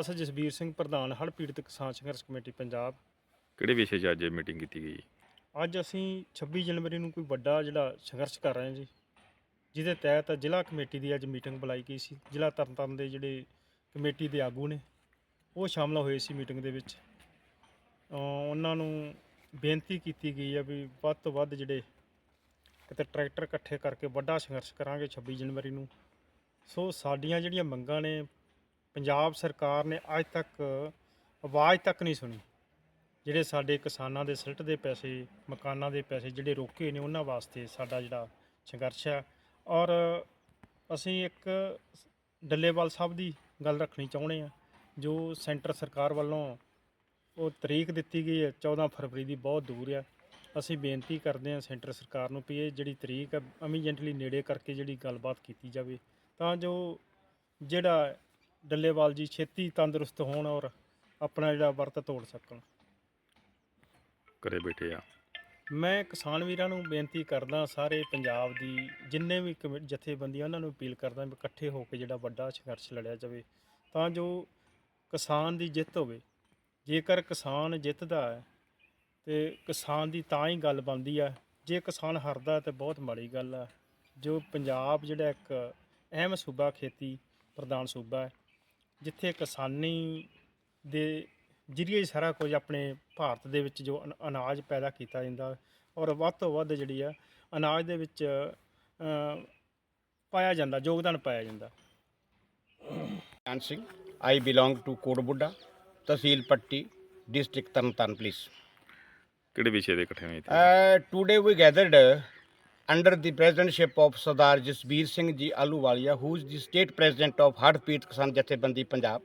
ਦਾਸ ਜਸਬੀਰ ਸਿੰਘ ਪ੍ਰਧਾਨ ਹੜ੍ਹ ਪੀੜਤ ਕਿਸਾਨ ਸੰਘਰਸ਼ ਕਮੇਟੀ ਪੰਜਾਬ। ਕਿਹੜੇ ਵਿਸ਼ੇ 'ਚ ਅੱਜ ਮੀਟਿੰਗ ਕੀਤੀ ਗਈ? ਅੱਜ ਅਸੀਂ 26 ਜਨਵਰੀ ਨੂੰ ਕੋਈ ਵੱਡਾ ਜਿਹੜਾ ਸੰਘਰਸ਼ ਕਰ ਰਹੇ ਹਾਂ ਜੀ। ਜਿਹਦੇ ਤਹਿਤ ਜ਼ਿਲ੍ਹਾ ਕਮੇਟੀ ਦੀ ਅੱਜ ਮੀਟਿੰਗ ਬੁਲਾਈ ਗਈ ਸੀ। ਜ਼ਿਲ੍ਹਾ ਤਰਨਤਾਰਨ ਦੇ ਜਿਹੜੇ ਕਮੇਟੀ ਦੇ ਆਗੂ ਨੇ ਉਹ ਸ਼ਾਮਲ ਹੋਏ ਸੀ ਮੀਟਿੰਗ ਦੇ ਵਿੱਚ। ਉਹਨਾਂ ਨੂੰ ਬੇਨਤੀ ਕੀਤੀ ਗਈ ਹੈ ਵੀ ਵੱਧ ਤੋਂ ਵੱਧ ਜਿਹੜੇ ਕਿਤੇ ਟਰੈਕਟਰ ਇਕੱਠੇ ਕਰਕੇ ਵੱਡਾ ਸੰਘਰਸ਼ ਕਰਾਂਗੇ 26 ਜਨਵਰੀ ਨੂੰ। ਸੋ ਸਾਡੀਆਂ ਜਿਹੜੀਆਂ ਮੰਗਾਂ ਨੇ ਪੰਜਾਬ ਸਰਕਾਰ ਨੇ ਅੱਜ ਤੱਕ ਆਵਾਜ਼ ਤੱਕ ਨਹੀਂ ਸੁਣੀ। ਜਿਹੜੇ ਸਾਡੇ ਕਿਸਾਨਾਂ ਦੇ ਸਿਲਟ ਦੇ ਪੈਸੇ, ਮਕਾਨਾਂ ਦੇ ਪੈਸੇ ਜਿਹੜੇ ਰੋਕੇ ਨੇ, ਉਹਨਾਂ ਵਾਸਤੇ ਸਾਡਾ ਜਿਹੜਾ ਸੰਘਰਸ਼ ਹੈ। ਔਰ ਅਸੀਂ ਇੱਕ ਡੱਲੇਵਾਲ ਸਾਹਿਬ ਦੀ ਗੱਲ ਰੱਖਣੀ ਚਾਹੁੰਦੇ ਆ ਜੋ ਸੈਂਟਰ ਸਰਕਾਰ ਵੱਲੋਂ ਉਹ ਤਰੀਕ ਦਿੱਤੀ ਗਈ ਹੈ 14 ਫਰਵਰੀ ਦੀ ਬਹੁਤ ਦੂਰ ਆ ਅਸੀਂ ਬੇਨਤੀ ਕਰਦੇ ਹਾਂ ਸੈਂਟਰ ਸਰਕਾਰ ਨੂੰ ਵੀ ਇਹ ਜਿਹੜੀ ਤਰੀਕ ਹੈ ਇਮੀਡੀਏਟਲੀ ਨੇੜੇ ਕਰਕੇ ਜਿਹੜੀ ਗੱਲਬਾਤ ਕੀਤੀ ਜਾਵੇ। ਤਾਂ ਜੋ ਜਿਹੜਾ ਡੱਲੇਵਾਲ ਜੀ ਛੇਤੀ ਤੰਦਰੁਸਤ ਹੋਣ ਔਰ ਆਪਣਾ ਜਿਹੜਾ ਵਰਤ ਤੋੜ ਸਕਣ। ਘਰੇ ਬੈਠੇ ਆ। ਮੈਂ ਕਿਸਾਨ ਵੀਰਾਂ ਨੂੰ ਬੇਨਤੀ ਕਰਦਾ ਸਾਰੇ ਪੰਜਾਬ ਦੀ ਜਿੰਨੇ ਵੀ ਕਮੇ- ਜਥੇਬੰਦੀਆਂ ਉਹਨਾਂ ਨੂੰ ਅਪੀਲ ਕਰਦਾ ਵੀ ਇਕੱਠੇ ਹੋ ਕੇ ਜਿਹੜਾ ਵੱਡਾ ਸੰਘਰਸ਼ ਲੜਿਆ ਜਾਵੇ। ਤਾਂ ਜੋ ਕਿਸਾਨ ਦੀ ਜਿੱਤ ਹੋਵੇ। ਜੇਕਰ ਕਿਸਾਨ ਜਿੱਤਦਾ ਹੈ ਤੇ ਕਿਸਾਨ ਦੀ ਤਾਂ ਹੀ ਗੱਲ ਬਣਦੀ ਆ। ਜੇ ਕਿਸਾਨ ਹਾਰਦਾ ਹੈ ਤੇ ਬਹੁਤ ਮਾੜੀ ਗੱਲ ਆ। ਜੋ ਪੰਜਾਬ ਜਿਹੜਾ ਇੱਕ ਅਹਿਮ ਸੂਬਾ ਖੇਤੀ ਪ੍ਰਧਾਨ ਸੂਬਾ ਹੈ ਜਿੱਥੇ ਕਿਸਾਨੀ ਦੇ ਜ਼ਰੀਏ ਸਾਰਾ ਕੁਝ ਆਪਣੇ ਭਾਰਤ ਦੇ ਵਿੱਚ ਜੋ ਅਨ- ਅਨਾਜ ਪੈਦਾ ਕੀਤਾ ਜਾਂਦਾ ਔਰ ਵੱਧ ਤੋਂ ਵੱਧ ਜਿਹੜੀ ਆ ਅਨਾਜ ਦੇ ਵਿੱਚ ਅ, ਪਾਇਆ ਜਾਂਦਾ ਯੋਗਦਾਨ ਪਾਇਆ ਜਾਂਦਾ Chan Singh. I belong to Kodbuddha, Tahsil Patti, District Tarnatan, please. ਕਿਹੜੇ ਵਿਸ਼ੇ ਦੇ ਇਕੱਠੇ ਹੋਏ ਇੱਥੇ we gathered uh, under the presidentship of Sardar Jasbir Singh Ji Aluwalia, who is the state president of Hadpeet Kisan Jathebandi Punjab.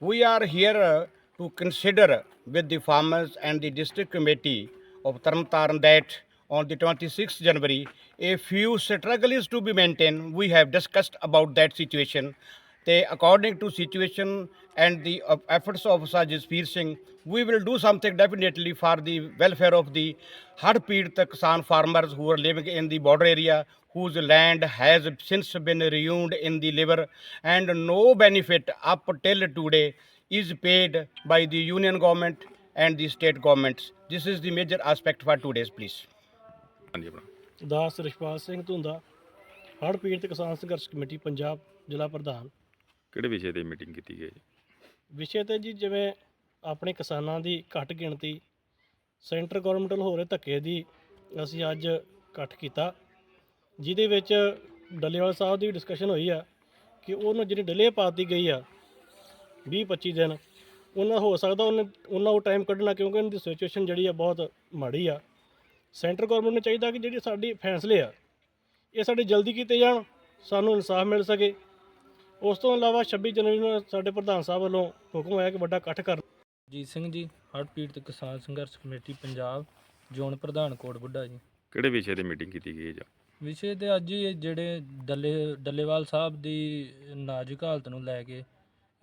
We are here uh, to consider with the farmers and the district committee of Tarntaran that on the 26th January, a few struggle is to be maintained. We have discussed about that situation. They, according to situation and the uh, efforts of Sir Jasbir Singh, we will do something definitely for the welfare of the Hadpeed Kisan farmers who are living in the border area, whose land has since been ruined in the liver, and no benefit up till today is paid by the union government and the state governments. This is the major aspect for today's, please. ਹਾਂਜੀ ਆਪਣਾ ਦਾਸ ਰਿਸ਼ਪਾਲ ਸਿੰਘ ਧੁੰਦਾ ਹੜ੍ਹ ਪੀੜਤ ਕਿਸਾਨ ਸੰਘਰਸ਼ committee Punjab ਜ਼ਿਲ੍ਹਾ ਪ੍ਰਧਾਨ ਕਿਹੜੇ ਵਿਸ਼ੇ ਤੇ ਮੀਟਿੰਗ ਕੀਤੀ ਗਈ? ਵਿਸ਼ੇ ਤੇ ਜੀ ਜਿਵੇਂ ਆਪਣੇ ਕਿਸਾਨਾਂ ਦੀ ਘੱਟ ਗਿਣਤੀ, ਸੈਂਟਰ ਗਵਰਨਮੈਂਟ ਵੱਲੋਂ ਹੋ ਰਹੇ ਧੱਕੇ ਦੀ ਅਸੀਂ ਅੱਜ ਇਕੱਠ ਕੀਤਾ, ਜਿਹਦੇ ਵਿੱਚ ਡੱਲੇਵਾਲ ਸਾਹਿਬ ਦੀ ਡਿਸਕਸ਼ਨ ਹੋਈ ਆ ਕਿ ਉਹਨੂੰ ਜਿਹੜੀ ਡਿਲੇ ਪਾਤੀ ਗਈ ਆ 20 25 ਦਿਨ, ਉਹਨਾਂ ਹੋ ਸਕਦਾ ਉਹਨੇ ਉਹਨਾਂ ਉਹ ਟਾਈਮ ਕੱਢਣਾ ਕਿਉਂਕਿ ਉਹਨਾਂ ਦੀ ਸਿਚੁਏਸ਼ਨ ਜਿਹੜੀ ਆ ਬਹੁਤ ਮਾੜੀ ਆ। ਸੈਂਟਰ ਗਵਰਨਮੈਂਟ ਨੂੰ ਚਾਹੀਦਾ ਕਿ ਜਿਹੜੀ ਸਾਡੀ ਫੈਸਲੇ ਆ, ਇਹ ਸਾਡੇ ਜਲਦੀ ਕੀਤੇ ਜਾਣ, ਸਾਨੂੰ ਇਨਸਾਫ ਮਿਲ ਸਕੇ। ਉਸ ਤੋਂ ਇਲਾਵਾ 26 ਜਨਵਰੀ ਨੂੰ ਸਾਡੇ ਪ੍ਰਧਾਨ ਸਾਹਿਬ ਵੱਲੋਂ ਹੁਕਮ ਹੋਇਆ ਕਿ ਵੱਡਾ ਇਕੱਠ ਕਰ ਜੀਤ ਸਿੰਘ ਜੀ ਹੜ੍ਹ ਪੀੜਤ ਕਿਸਾਨ ਸੰਘਰਸ਼ ਕਮੇਟੀ ਪੰਜਾਬ ਜ਼ੋਨ ਪ੍ਰਧਾਨ ਕੋਟ ਬੁੱਢਾ ਜੀ। ਕਿਹੜੇ ਵਿਸ਼ੇ ਤੇ ਮੀਟਿੰਗ ਕੀਤੀ ਗਈ ਜਾਂ? ਵਿਸ਼ੇ ਤੇ ਅੱਜ ਹੀ ਇਹ ਜਿਹੜੇ ਡੱਲੇ ਡੱਲੇਵਾਲ ਸਾਹਿਬ ਦੀ ਨਾਜ਼ੁਕ ਹਾਲਤ ਨੂੰ ਲੈ ਕੇ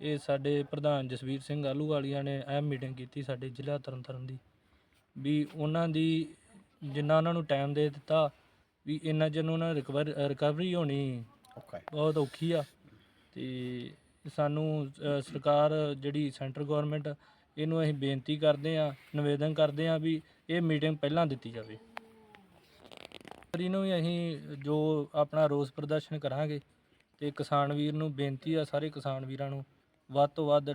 ਇਹ ਸਾਡੇ ਪ੍ਰਧਾਨ ਜਸਵੀਰ ਸਿੰਘ ਆਲੂਵਾਲੀਆ ਨੇ ਅਹਿਮ ਮੀਟਿੰਗ ਕੀਤੀ ਸਾਡੇ ਜ਼ਿਲ੍ਹਾ ਤਰਨਤਾਰਨ ਦੀ। ਵੀ ਉਹਨਾਂ ਦੀ ਜਿੰਨਾ ਉਹਨਾਂ ਨੂੰ ਟਾਈਮ ਦੇ ਦਿੱਤਾ ਵੀ ਇੰਨਾ ਚਿਰ ਨੂੰ ਉਹਨਾਂ ਰਿਕਵਰ ਰਿਕਵਰੀ ਹੋਣੀ Okay. ਬਹੁਤ ਔਖੀ ਆ। ਤੇ ਸਾਨੂੰ ਅ, ਸਰਕਾਰ ਜਿਹੜੀ ਸੈਂਟਰ ਗਵਰਨਮੈਂਟ ਇਹਨੂੰ ਅਸੀਂ ਬੇਨਤੀ ਕਰਦੇ ਆ ਨਿਵੇਦਨ ਕਰਦੇ ਆ ਵੀ ਇਹ ਮੀਟਿੰਗ ਪਹਿਲਾਂ ਦਿੱਤੀ ਜਾਵੇ। ਇਹਨੂੰ ਵੀ ਅਸੀਂ ਜੋ ਆਪਣਾ ਰੋਸ ਪ੍ਰਦਰਸ਼ਨ ਕਰਾਂਗੇ ਤੇ ਕਿਸਾਨ ਵੀਰ ਨੂੰ ਬੇਨਤੀ ਆ ਸਾਰੇ ਕਿਸਾਨ ਵੀਰਾਂ ਨੂੰ ਵੱਧ ਤੋਂ ਵੱਧ